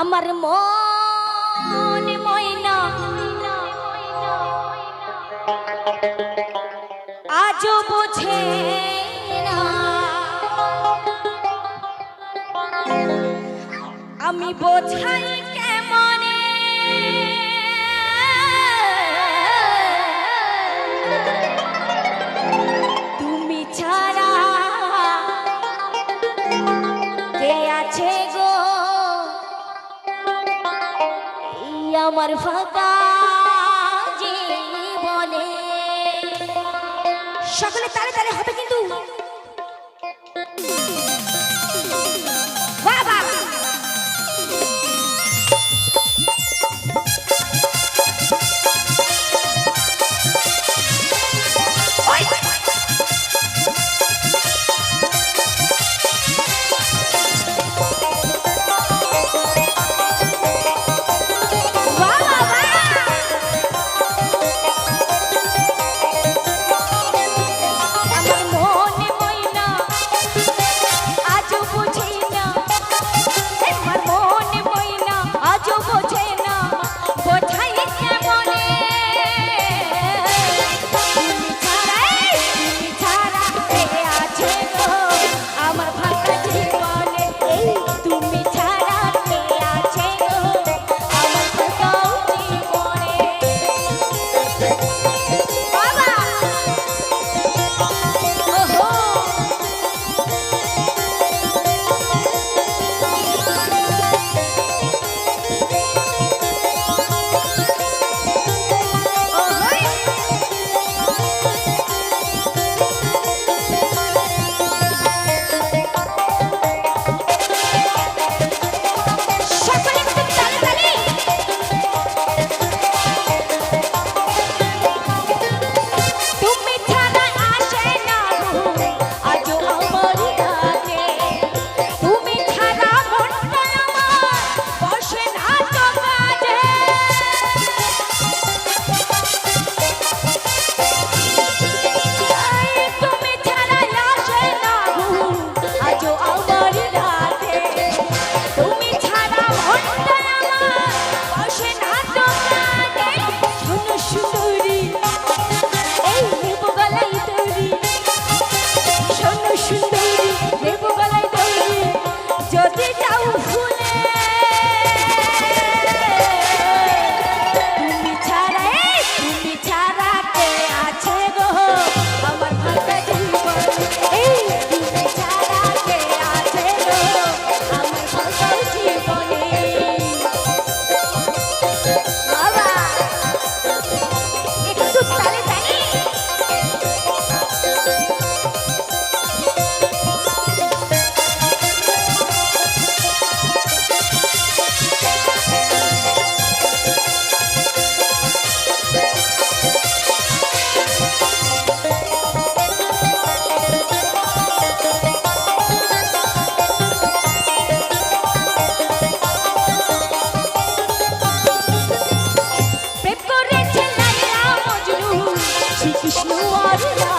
আমার মন ময়না। আজও বোঝে আমি বোঝাই আমার ফাঁকা বলে সকলে তালে তালে হবে কিন্তু মুয়ারা